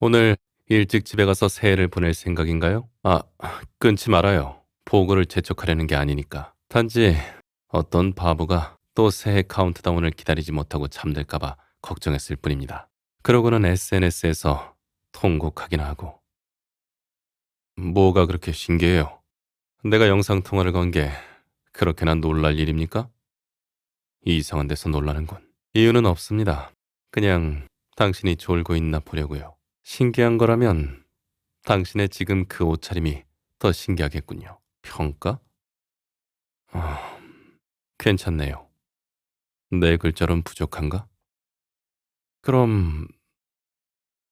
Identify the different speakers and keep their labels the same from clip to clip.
Speaker 1: 오늘 일찍 집에 가서 새해를 보낼 생각인가요? 아, 끊지 말아요. 보고를 재촉하려는 게 아니니까. 단지 어떤 바보가 또 새해 카운트다운을 기다리지 못하고 잠들까봐 걱정했을 뿐입니다. 그러고는 SNS에서 통곡하기나 하고. 뭐가 그렇게 신기해요? 내가 영상통화를 건 게 그렇게나 놀랄 일입니까? 이상한 데서 놀라는군. 이유는 없습니다. 그냥 당신이 졸고 있나 보려고요. 신기한 거라면 당신의 지금 그 옷차림이 더 신기하겠군요. 평가? 아, 괜찮네요. 네 글자론 부족한가? 그럼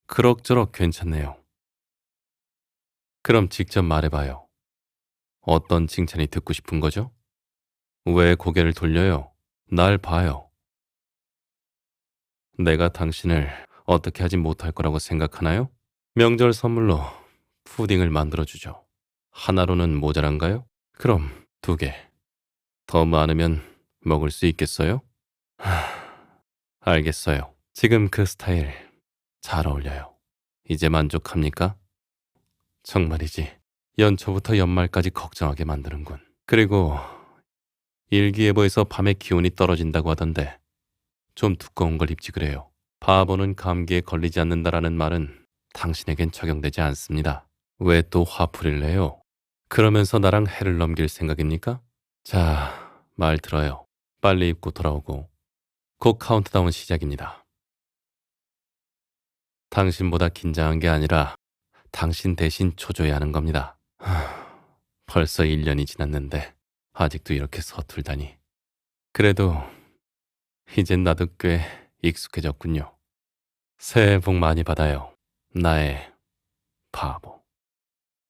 Speaker 1: 그럭저럭 괜찮네요. 그럼 직접 말해봐요. 어떤 칭찬이 듣고 싶은 거죠? 왜 고개를 돌려요? 날 봐요. 내가 당신을 어떻게 하지 못할 거라고 생각하나요? 명절 선물로 푸딩을 만들어주죠. 하나로는 모자란가요? 그럼 두 개. 더 많으면 먹을 수 있겠어요? 하, 알겠어요. 지금 그 스타일 잘 어울려요. 이제 만족합니까? 정말이지. 연초부터 연말까지 걱정하게 만드는군. 그리고 일기예보에서 밤에 기온이 떨어진다고 하던데 좀 두꺼운 걸 입지 그래요. 바보는 감기에 걸리지 않는다라는 말은 당신에겐 적용되지 않습니다. 왜 또 화풀이를 해요? 그러면서 나랑 해를 넘길 생각입니까? 자, 말 들어요. 빨리 입고 돌아오고 곧 카운트다운 시작입니다. 당신보다 긴장한 게 아니라 당신 대신 초조해 하는 겁니다. 하, 벌써 1년이 지났는데 아직도 이렇게 서툴다니. 그래도 이젠 나도 꽤 익숙해졌군요. 새해 복 많이 받아요. 나의 바보.